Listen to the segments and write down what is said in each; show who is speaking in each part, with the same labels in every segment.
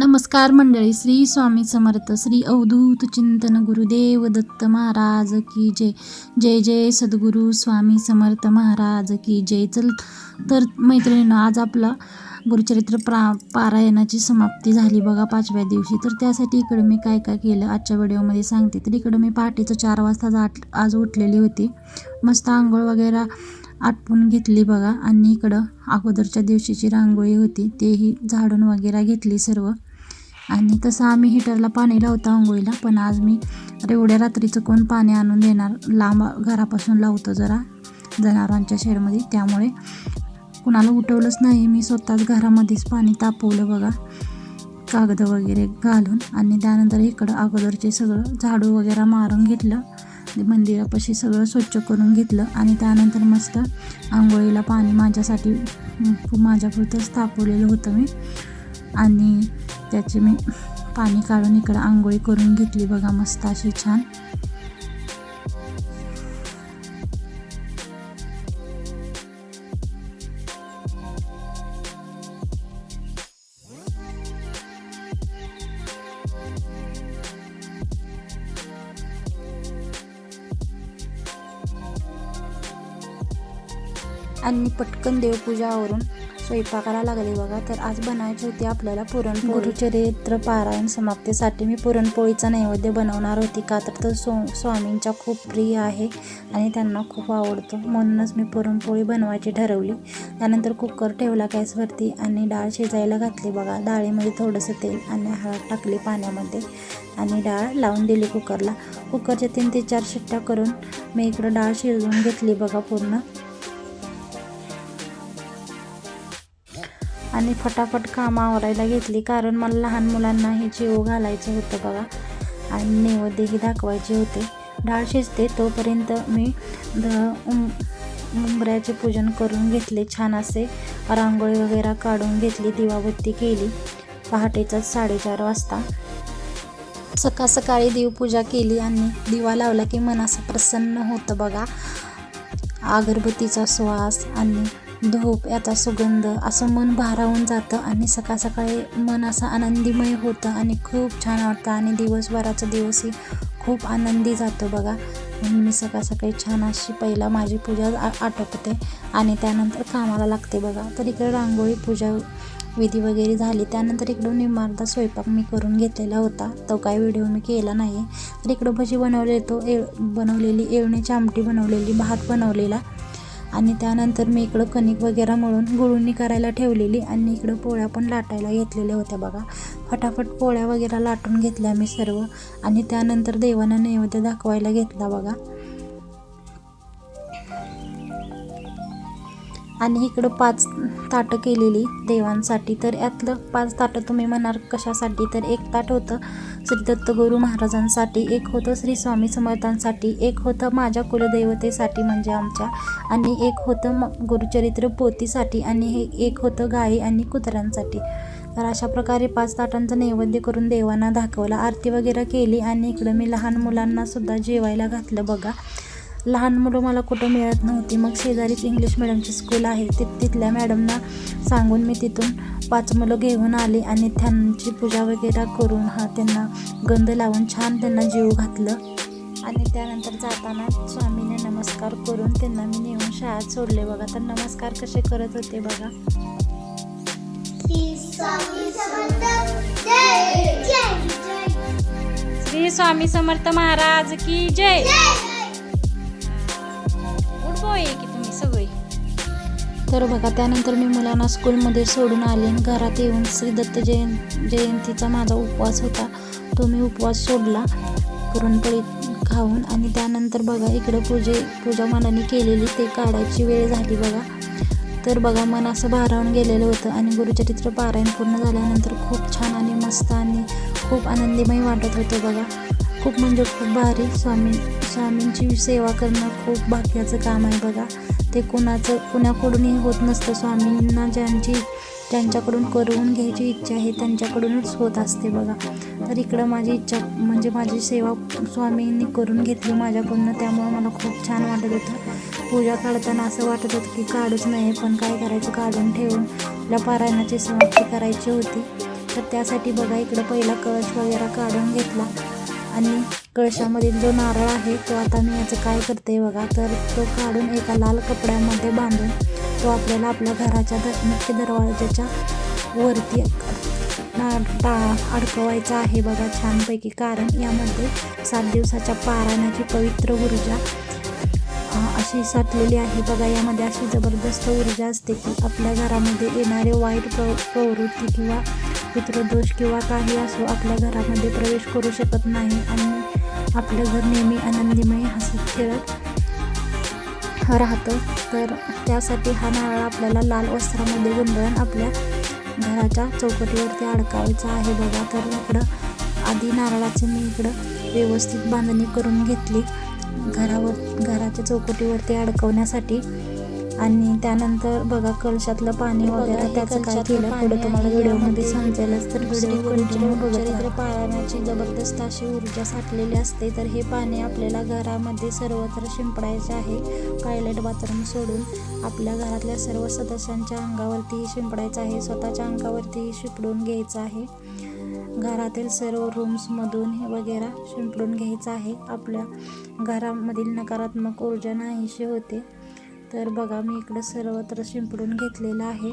Speaker 1: नमस्कार मंडळी श्री स्वामी समर्थ श्री अवधूत चिंतन गुरुदेव दत्त महाराज की जय. जय जय सद्गुरू स्वामी समर्थ महाराज की जय. चल तर मैत्रिणीनं आज आपला गुरुचरित्र प्रा पारायणाची समाप्ती झाली बघा पाचव्या दिवशी. तर त्यासाठी इकडं मी काय काय केलं आजच्या व्हिडिओमध्ये सांगते. तर इकडं मी पहाटेचं चार वाजता आठ आज उठलेली होती. मस्त आंघोळ वगैरे आटपून घेतली बघा. आणि इकडं अगोदरच्या दिवशीची रांगोळी होती. तेही झाडून वगैरे घेतली सर्व. आणि तसं आम्ही हिटरला पाणी लावतो आंघोळीला पण आज मी एवढ्या रात्रीचं कोण पाणी आणून देणार? लांब घरापासून लावतो जरा जनावरांच्या शेडमध्ये. त्यामुळे कुणाला उठवलंच नाही. मी स्वतःच घरामध्येच पाणी तापवलं बघा. कागद वगैरे घालून आणि त्यानंतर इकडं अगोदरचे सगळं झाडू वगैरे मारून घेतलं. मंदिरापाशी सगळं स्वच्छ करून घेतलं आणि त्यानंतर मस्त आंघोळीला पाणी माझ्यासाठी माझ्यापुरतंच तापवलेलं होतं मी. आणि त्याचे मी पाणी काढून इकडं आंघोळी करून घेतली बघा मस्त अशी छान. आणि पटकन देवपूजावरून स्वयंपाकाला लागले बघा. तर आज बनायची होती आपल्याला पुरणपोळी. गुरुचरित्र पारायण समाप्तीसाठी मी पुरणपोळीचा नैवेद्य बनवणार होती. का तर तो सो स्वामींच्या खूप प्रिय आहे आणि त्यांना खूप आवडतो. म्हणूनच मी पुरणपोळी बनवायची ठरवली. त्यानंतर कुकर ठेवला गॅसवरती आणि डाळ शिजायला घातली बघा. डाळीमध्ये थोडंसं तेल आणि हळद टाकली पाण्यामध्ये आणि डाळ लावून दिली कुकरला. कुकरच्या तीन ते चार शिट्ट्या करून मी इकडं डाळ शिजवून घेतली बघा पूर्ण. आणि फटाफट कामं आवरायला घेतली. कारण मला लहान मुलांना हे जेव घालायचं होतं बघा. आणि नैवेद्यही दाखवायचे होते. डाळ शिजते तोपर्यंत मी द उंबऱ्याचे पूजन करून घेतले. छान असे रांगोळी वगैरे काढून घेतली. दिवाबत्ती केली. पहाटेचाच साडेचार वाजता. सकाळ सकाळी देवपूजा केली आणि दिवा लावला की मन असं प्रसन्न होतं बघा. अगरबत्तीचा श्वास आणि धूप याचा सुगंध असं मन भारावून जातं आणि सकाळ सकाळी मन असं आनंदीमय होतं आणि खूप छान वाटतं आणि दिवसभराचा दिवसही खूप आनंदी जातो बघा. म्हणून मी सकाळ सकाळी छान अशी पहिला माझी पूजा आ आटोपते आणि त्यानंतर कामाला लागते बघा. तर इकडे रांगोळी पूजा विधी वगैरे झाली. त्यानंतर इकडं निमार्दा स्वयंपाक मी करून घेतलेला होता. तो काही व्हिडिओ मी केला नाही आहे तर इकडं भजी बनवले तो ए बनवलेली एवण्याची आमटी बनवलेली भात बनवलेला. आणि त्यानंतर मी इकडं कणिक वगैरे मळून गुळणी करायला ठेवलेली आणि इकडं पोळ्या पण लाटायला घेतलेल्या होत्या बघा. फटाफट पोळ्या वगैरे लाटून घेतल्या मी सर्व आणि त्यानंतर देवांना नैवेद्य दाखवायला घेतला बघा. आणि इकडं पाच ताटं केलेली देवांसाठी. तर यातलं पाच ताटं तुम्ही म्हणाल कशासाठी? तर एक ताट होतं श्री दत्तगुरू महाराजांसाठी एक होतं श्री स्वामी समर्थांसाठी एक होतं माझ्या कुलदैवतेसाठी म्हणजे आमच्या आणि एक होतं म गुरुचरित्र पोतीसाठी आणि हे एक होतं गाई आणि कुत्र्यांसाठी. तर अशा प्रकारे पाच ताटांचं नैवेद्य करून देवांना दाखवला आरती वगैरे केली आणि इकडं मी लहान मुलांनासुद्धा जेवायला घातलं बघा. लहान मुलं मला कुठं मिळत नव्हती. मग शेजारीच इंग्लिश मिडियमची स्कूल आहे. ति तिथल्या मॅडमना सांगून मी तिथून पाच मुलं घेऊन आले आणि त्यांची पूजा वगैरे करून हा त्यांना गंध लावून छान त्यांना जीव घातलं. आणि त्यानंतर जाताना स्वामीने नमस्कार करून त्यांना मी नेऊन शाळेत सोडले. बघा तर नमस्कार कसे करत होते बघा.
Speaker 2: श्री स्वामी समर्थ महाराज की जय. आहे की तुम्ही सगळी?
Speaker 1: तर बघा त्यानंतर मी मुलांना स्कूलमध्ये सोडून आले आणि घरात येऊन श्री दत्त जयं जयंतीचा माझा उपवास होता. तो मी उपवास सोडला पुरणपोळी खाऊन. आणि त्यानंतर बघा इकडं पूजे पूजा मनाने केलेली ते काढायची वेळ झाली बघा. तर बघा मन असं भारावून गेलेलं होतं आणि गुरुचरित्र पारायण पूर्ण झाल्यानंतर खूप छान आणि मस्त आणि खूप आनंदीमय वाटत होतं बघा. खूप म्हणजे खूप भारी. स्वामी स्वामींची सेवा करणं खूप भाग्याचं काम आहे बघा. ते कुणाचं कुणाकडूनही होत नसतं. स्वामींना ज्यांची त्यांच्याकडून करून घ्यायची इच्छा आहे त्यांच्याकडूनच होत असते बघा. तर इकडं माझी इच्छा म्हणजे माझी सेवा स्वामींनी करून घेतली माझ्याकडून त्यामुळे मला खूप छान वाटत होतं. पूजा काढताना असं वाटत होतं की काढूच नाही पण काय करायचं? काढून ठेवून आपल्या पारायणाची समाप्ती करायची होती. तर त्यासाठी बघा इकडं पहिला कळश वगैरे काढून घेतला. आणि कळशामधील जो नारळ आहे तो आता मी याचं काय करते बघा तर तो काढून एका लाल कपड्यामध्ये बांधून तो आपल्याला आपल्या घराच्या द मुख्य दरवाजाच्या वरती टा अडकवायचा आहे बघा छानपैकी. कारण यामध्ये सात दिवसाच्या पारायणाची पवित्र ऊर्जा अशी साठलेली आहे. बघा यामध्ये अशी जबरदस्त ऊर्जा असते की आपल्या घरामध्ये येणारे वाईट प्र प्रवृत्ती किंवा पितृदोष किंवा काही असो आपल्या घरामध्ये प्रवेश करू शकत नाही. आणि आपलं घर नेहमी आनंदीमय हसत खेळत राहतं. तर त्यासाठी हा नारळ आपल्याला लाल वस्त्रामध्ये गुंडळून आपल्या घराच्या चौकटीवरती अडकावायचा आहे बघा. तर इकडं आधी नारळाची मी इकडं व्यवस्थित बांधणी करून घेतली. घरावर घराच्या चौकटीवरती अडकवण्यासाठी आणि त्यानंतर बघा कलशातलं पाणी वगैरे त्याचं काय केलं? पुढे तुम्हाला व्हिडिओमध्ये समजेलच तर व्हिडिओ कंटिन्यू पाळण्याची जबरदस्त अशी ऊर्जा साठलेली असते तर हे पाणी आपल्याला घरामध्ये सर्वत्र शिंपडायचे आहे. टॉयलेट बाथरूम सोडून आपल्या घरातल्या सर्व सदस्यांच्या अंगावरती शिंपडायचं आहे स्वतःच्या अंगावरती शिंपडून घ्यायचं आहे. घरातील सर्व रूम्समधून हे वगैरे शिंपडून घ्यायचं आहे. आपल्या घरामधील नकारात्मक ऊर्जा नाहीशी होते. तर बघा मी इकडं सर्वत्र शिंपडून घेतलेलं आहे.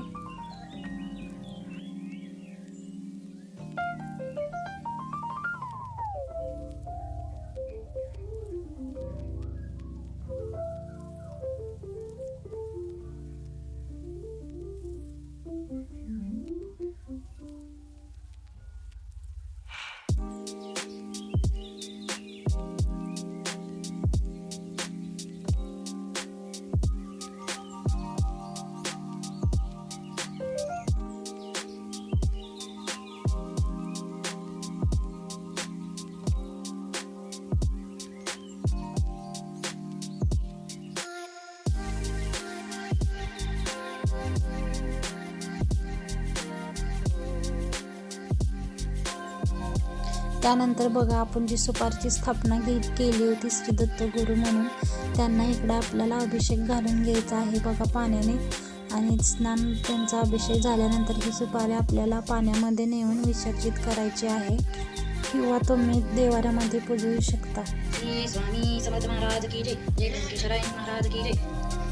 Speaker 1: त्यानंतर बघा आपण जी सुपारची स्थापना के केली होती श्री दत्त गुरु म्हणून त्यांना इकडं आपल्याला अभिषेक घालून घ्यायचा आहे बघा पाण्याने. आणि स्नान त्यांचा अभिषेक झाल्यानंतर ही सुपारी आपल्याला पाण्यामध्ये नेऊन विसर्जित करायची आहे. किंवा तुम्ही देवाऱ्यामध्ये पुजवू शकता.
Speaker 3: श्री स्वामी समर्थ महाराज की जय. जय महाराज की जय.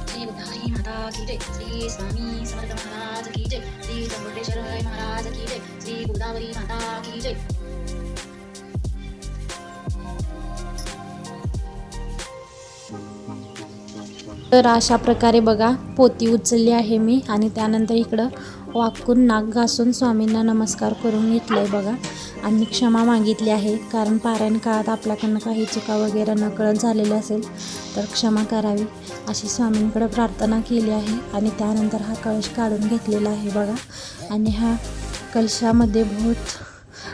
Speaker 3: श्री बुद्धाई माता की जय. श्री स्वामी समर्थ महाराज की जय. श्री त्र्यंबकेश्वराय महाराज की जय. श्री गोदावरी माता की जय.
Speaker 2: तर अशा प्रकारे बघा पोती उचलली आहे मी आणि त्यानंतर इकडं वाकून नाक घासून स्वामींना नमस्कार करून घेतलं आहे बघा. आणि क्षमा मागितली आहे कारण पारायण काळात आपल्याकडनं काही चुका वगैरे नकळत झालेल्या असेल तर क्षमा करावी. अशी स्वामींकडं प्रार्थना केली आहे आणि त्यानंतर हा कळश काढून घेतलेला आहे बघा. आणि हा कलशामध्ये बहुत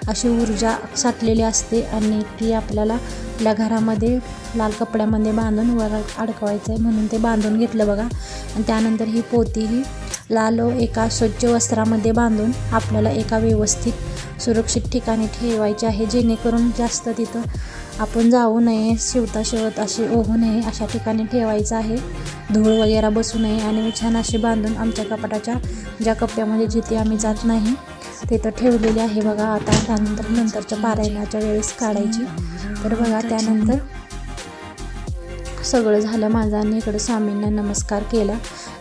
Speaker 2: अशी ऊर्जा साठलेली असते आणि ती आपल्याला आपल्या घरामध्ये लाल कपड्यामध्ये बांधून वर अडकवायचं आहे म्हणून ते बांधून घेतलं बघा. आणि त्यानंतर ही पोती ही लाल एका स्वच्छ वस्त्रामध्ये बांधून आपल्याला एका व्यवस्थित सुरक्षित ठिकाणी ठेवायचे आहे. जेणेकरून जास्त तिथं आपण जाऊ नये शिवता शिवत असे ओहू नये अशा ठिकाणी ठेवायचं आहे. धूळ वगैरे बसू नये आणि छान अशी बांधून आमच्या कपाटाच्या ज्या कप्प्यामध्ये जिथे आम्ही जात नाही तिथं ठेवलेली आहे बघा. आता त्यानंतर नंतरच्या पारायणाच्या वेळेस काढायची. तर बघा त्यानंतर सगळं झालं. माझं आणि इकडं स्वामींना नमस्कार केला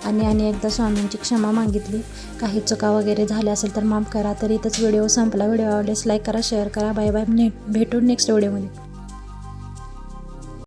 Speaker 2: आणि आणि एकदा स्वामींची क्षमा मागितली. काही चुका वगैरे झाल्या असेल तर माफ करा. तर इथंच व्हिडिओ संपला. व्हिडिओ आवडल्यास लाईक करा शेअर करा. बाय बाय ने भेटू नेक्स्ट व्हिडिओमध्ये